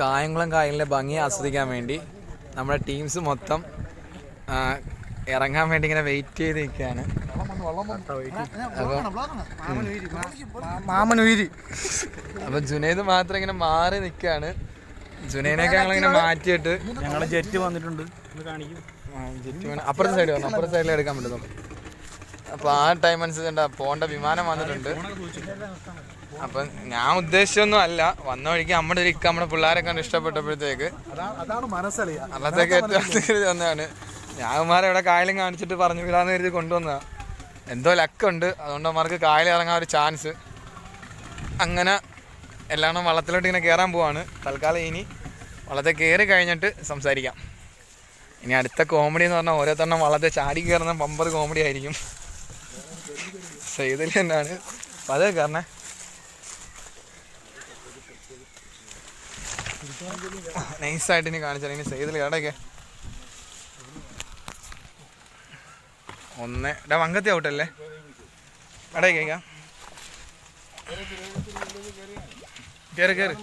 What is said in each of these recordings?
കായംകുളം കായലിന്റെ ഭംഗി ആസ്വദിക്കാൻ വേണ്ടി നമ്മുടെ ടീംസ് മൊത്തം ഇറങ്ങാൻ വേണ്ടി ഇങ്ങനെ വെയിറ്റ് ചെയ്ത് നിൽക്കുകയാണ് മാമനുയിരി അപ്പൊ ജുനൈദ് മാത്രം ഇങ്ങനെ മാറി നിൽക്കുകയാണ്. ജുനൈനൊക്കെ ഞങ്ങളിങ്ങനെ മാറ്റിയിട്ട് ഞങ്ങളെ ജെറ്റ് വന്നിട്ടുണ്ട്. അപ്പുറത്തെ സൈഡ് വന്നു അപ്പുറത്തെ സൈഡിൽ എടുക്കാൻ പറ്റുന്നു അപ്പൊ ആ ടൈം അനുസരിച്ച് പോണ്ട വിമാനം വന്നിട്ടുണ്ട്. അപ്പൊ ഞാൻ ഉദ്ദേശിച്ചൊന്നും അല്ല. വന്ന വഴിക്ക് നമ്മുടെ ഒരു ഇക്ക നമ്മുടെ പിള്ളേരെ കണ്ട് ഇഷ്ടപ്പെട്ടപ്പോഴത്തേക്ക് അന്നത്തേക്ക് ഏറ്റവും ഞാൻ ഞാന്മാരെ ഇവിടെ കായലും കാണിച്ചിട്ട് പറഞ്ഞു വിടാന്ന് കരുതി കൊണ്ടുവന്നതാ എന്തോ ലക്കുണ്ട്. അതുകൊണ്ട് അവന്മാർക്ക് കായൽ ഇറങ്ങാൻ ഒരു ചാൻസ്. അങ്ങനെ എല്ലാം വള്ളത്തിലോട്ട് ഇങ്ങനെ കയറാൻ പോവാണ്. തൽക്കാലം ഇനി വള്ളത്തെ കയറി കഴിഞ്ഞിട്ട് സംസാരിക്കാം. ഇനി അടുത്ത കോമഡി എന്ന് പറഞ്ഞാൽ ഓരോരുത്തരണം വള്ളത്തെ ചാടി കയറുന്ന പമ്പർ കോമഡി ആയിരിക്കും. സെയ്തലി തന്നെയാണ്. അപ്പം അതേ കയറണേ നൈസായിട്ട് ഇനി കാണിച്ചാൽ സെയ്തില്ല എവിടെയൊക്കെ ഒന്ന് ഇടാ വങ്കത്തി ഔട്ടല്ലേ? എടേ കേക്കാം. കേറ് കേറ്.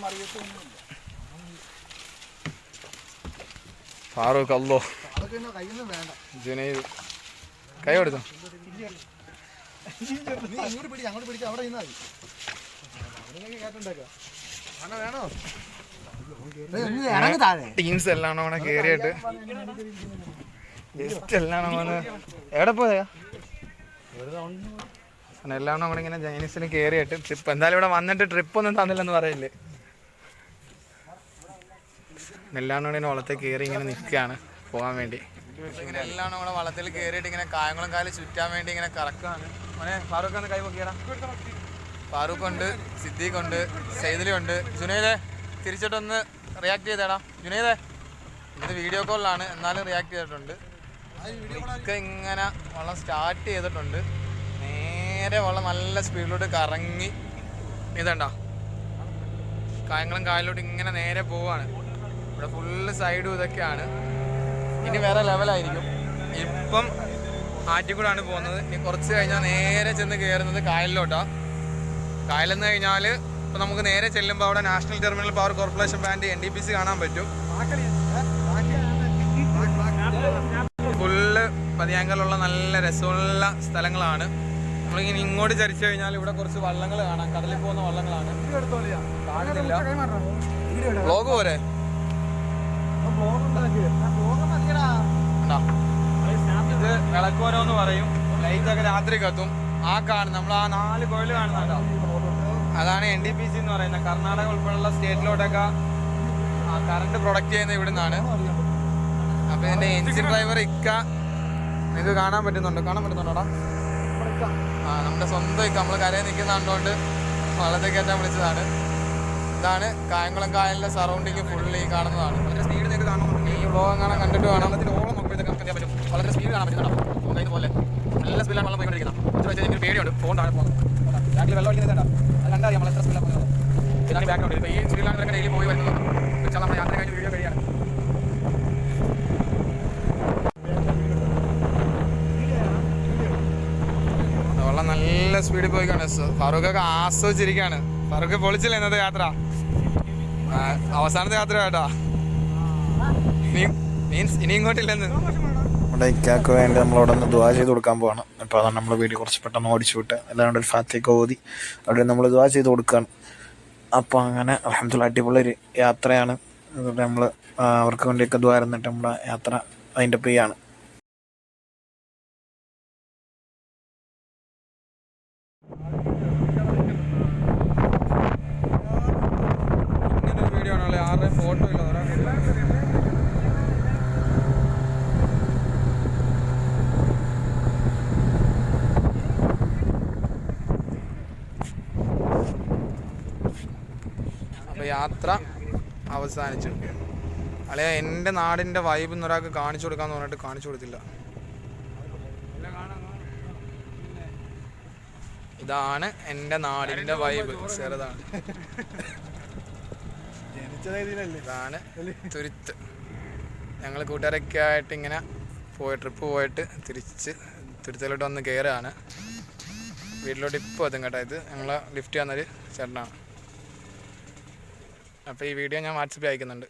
ഫാറൂഖ് അല്ലോ കൈ കൊടുത്തു. അങ്ങോട്ട് പിടിച്ച് അവിടെ കേട്ടുണ്ടാക്കാം വേണോ? ടീംസ് എല്ലാം കൂടെ കേറിയിട്ട്. ജസ്റ്റ് എല്ലാം അവന് എവിടെ പോയാ എല്ലാം കൂടെ ഇങ്ങനെ ജൈനീസിന് കേറിയിട്ട് ട്രിപ്പ് എന്തായാലും ഇവിടെ വന്നിട്ട് ട്രിപ്പ് ഒന്നും തന്നില്ലെന്ന് പറയില്ലേ? എല്ലാം ഇങ്ങനെ വള്ളത്തിൽ കയറി ഇങ്ങനെ നിൽക്കുകയാണ് പോകാൻ വേണ്ടി. ഇങ്ങനെ എല്ലാം കൂടെ വളത്തിൽ കയറിയിട്ട് ഇങ്ങനെ കായംകുളം കാൽ ചുറ്റാൻ വേണ്ടി ഇങ്ങനെ കറക്കാണ്. മോനെ ഫാറൂഖ് ഒന്ന് കൈ പൊക്കിയടാ. ഫാറൂഖ് ഉണ്ട് സിദ്ദീഖ് ഉണ്ട്. സൈദലി ഉണ്ട് ജുനൈദെ തിരിച്ചിട്ടൊന്ന് റിയാക്ട് ചെയ്തേടാ. ജുനൈദേ ഇത് വീഡിയോ കോളിലാണ് എന്നാലും റിയാക്ട് ചെയ്തിട്ടുണ്ട്. ഒക്കെ ഇങ്ങനെ വള്ളം സ്റ്റാർട്ട് ചെയ്തിട്ടുണ്ട്. നേരെ വള്ളം നല്ല സ്പീഡിലോട്ട് കറങ്ങി. ഇതണ്ട. കായങ്ങളും കായലിലോട്ട് ഇങ്ങനെ നേരെ പോവാണ്. ഇവിടെ ഫുള്ള് സൈഡും ഇതൊക്കെയാണ്. ഇനി വേറെ ലെവലായിരിക്കും ഇപ്പം ആറ്റിക്കൂടാണ് പോകുന്നത്. ഇനി കുറച്ച് കഴിഞ്ഞാൽ നേരെ ചെന്ന് കയറുന്നത് കായലിലോട്ടാണ് കായലെന്ന് കഴിഞ്ഞാൽ ഇപ്പം നമുക്ക് നേരെ ചെല്ലുമ്പോൾ അവിടെ national terminal power corporation band N D P C കാണാൻ പറ്റും. ഫുള്ള് പതിയാങ്കലുള്ള നല്ല രസമുള്ള സ്ഥലങ്ങളാണ്. നമ്മളിങ്ങനെ ഇങ്ങോട്ട് ചരിച്ചു കഴിഞ്ഞാൽ ഇവിടെ കുറച്ച് വള്ളങ്ങൾ കാണാം. കടലിൽ പോകുന്ന വള്ളങ്ങളാണ്. വ്ളോഗ് പോരെ? ഇത് വിളക്കോരോ എന്ന് പറയും. ലൈറ്റ് ഒക്കെ രാത്രി കത്തും ആ കാണും. നമ്മൾ ആ നാല് കോയിൽ കാണുന്നുണ്ടോ അതാണ് എൻ ഡി പി സി എന്ന് പറയുന്നത്. കർണാടക ഉൾപ്പെടെയുള്ള സ്റ്റേറ്റിലോട്ടൊക്കെ കറണ്ട് പ്രൊഡക്റ്റ് ചെയ്യുന്നത് ഇവിടെ നിന്നാണ് അപ്പൊ ഇതിന്റെ എഞ്ചിൻ ഡ്രൈവർ ഇക്ക. നിങ്ങൾക്ക് കാണാൻ പറ്റുന്നുണ്ട്. കാണാൻ പറ്റുന്നുണ്ടോടാ? ആ നമ്മുടെ സ്വന്തം ഇക്ക. നമ്മൾ കരയിൽ നിൽക്കുന്ന കണ്ടുകൊണ്ട് വള്ളത്തെ കയറ്റാൻ വിളിച്ചതാണ്. ഇതാണ് കായംകുളം കായലിന്റെ സറൗണ്ടിങ് ഫുള്ളി കാണുന്നതാണ്. വളരെ സ്പീഡ് നിങ്ങൾക്ക് കാണുന്നുണ്ട് ഈ വ്ലോഗ് കാണാൻ കണ്ടിട്ട് വേണം. ഓളം നോക്കിയതൊക്കെ നമുക്ക് ചെയ്യാൻ പറ്റും. വളരെ സ്പീഡ് കാണാൻ പറ്റുന്നുണ്ടോ ഇതുപോലെ. നല്ല സ്പീഡിലാണ് വെള്ളം പോയിക്കൊണ്ടിരിക്കുന്നത്. ഇത് വെച്ചാൽ എനിക്ക് പേടിയുണ്ട്. ഫോൺ താഴെ പോകുന്നത് വെള്ളം ഒഴിക്കുന്നുണ്ട് അത് കണ്ടാൽ നമ്മൾ എത്ര സ്പീഡിലാണ് പോകുന്നത് ഇതാണ് ബാക്ക്ഗ്രൗണ്ട് ഇപ്പോൾ ഈ സ്പീഡിലാണ് ഡെയിലി പോയി വരുന്നത്. വെച്ചാൽ നമ്മൾ യാത്ര കഴിഞ്ഞ് വീഡിയോ കഴിയാണ് വെള്ളം നല്ല സ്പീഡിൽ പോയിക്കാണ് ഒക്കെ ആസ്വദിച്ചിരിക്കുകയാണ് ഫറൂഖ് പൊളിച്ചില്ല ഇന്നത്തെ യാത്ര? അവസാനത്തെ യാത്ര കേട്ടാ. മീൻസ് ഇനി ഇങ്ങോട്ടില്ലെന്ന്. നമ്മുടെ ഇക്കാക്ക് വേണ്ടി നമ്മളവിടെ നിന്ന് ദ്വാ ചെയ്ത് കൊടുക്കാൻ പോകണം അപ്പോൾ അതാണ് നമ്മൾ വീഡിയോ കുറച്ച് പെട്ടെന്ന് ഓടിച്ചു വിട്ട്. അല്ലാണ്ട് ഒരു ഫാത്തേക്ക് ഓതി. അവിടെ നമ്മൾ ദ്വാ ചെയ്ത് കൊടുക്കുകയാണ് അപ്പോൾ അങ്ങനെ അലഹമ്മദുള്ള അടിപൊളി യാത്രയാണ്. അതുകൊണ്ട് നമ്മൾ അവർക്ക് വേണ്ടിയൊക്കെ ദ്വാ ഇരുന്നിട്ട് നമ്മുടെ യാത്ര അതിന്റെ പെയ്യാണ് ഇങ്ങനെ അപ്പോൾ യാത്ര അവസാനിച്ചു അല്ലെ എന്റെ നാടിന്റെ വൈബ് എന്നൊരാൾക്ക് കാണിച്ചു കൊടുക്കാന്ന് പറഞ്ഞിട്ട് കാണിച്ചു കൊടുത്തില്ല. ഇതാണ് എന്റെ നാടിന്റെ വൈബ് ചെറുതാണ്. ഇതാണ് തുരുത്ത്. ഞങ്ങൾ കൂട്ടുകാരൊക്കെ ആയിട്ട് ഇങ്ങനെ പോയി ട്രിപ്പ് പോയിട്ട് തിരിച്ച് തുരുത്തലോട്ട് വന്ന് കയറുകയാണ് വീട്ടിലോട്ട് ഇപ്പോൾ എത്തും കേട്ടോ ഇത്. ഞങ്ങളെ ലിഫ്റ്റ് തന്നൊരു ചേട്ടനാണ്. അപ്പോൾ ഈ വീഡിയോ ഞാൻ വാട്സപ്പിൽ അയക്കുന്നുണ്ട്.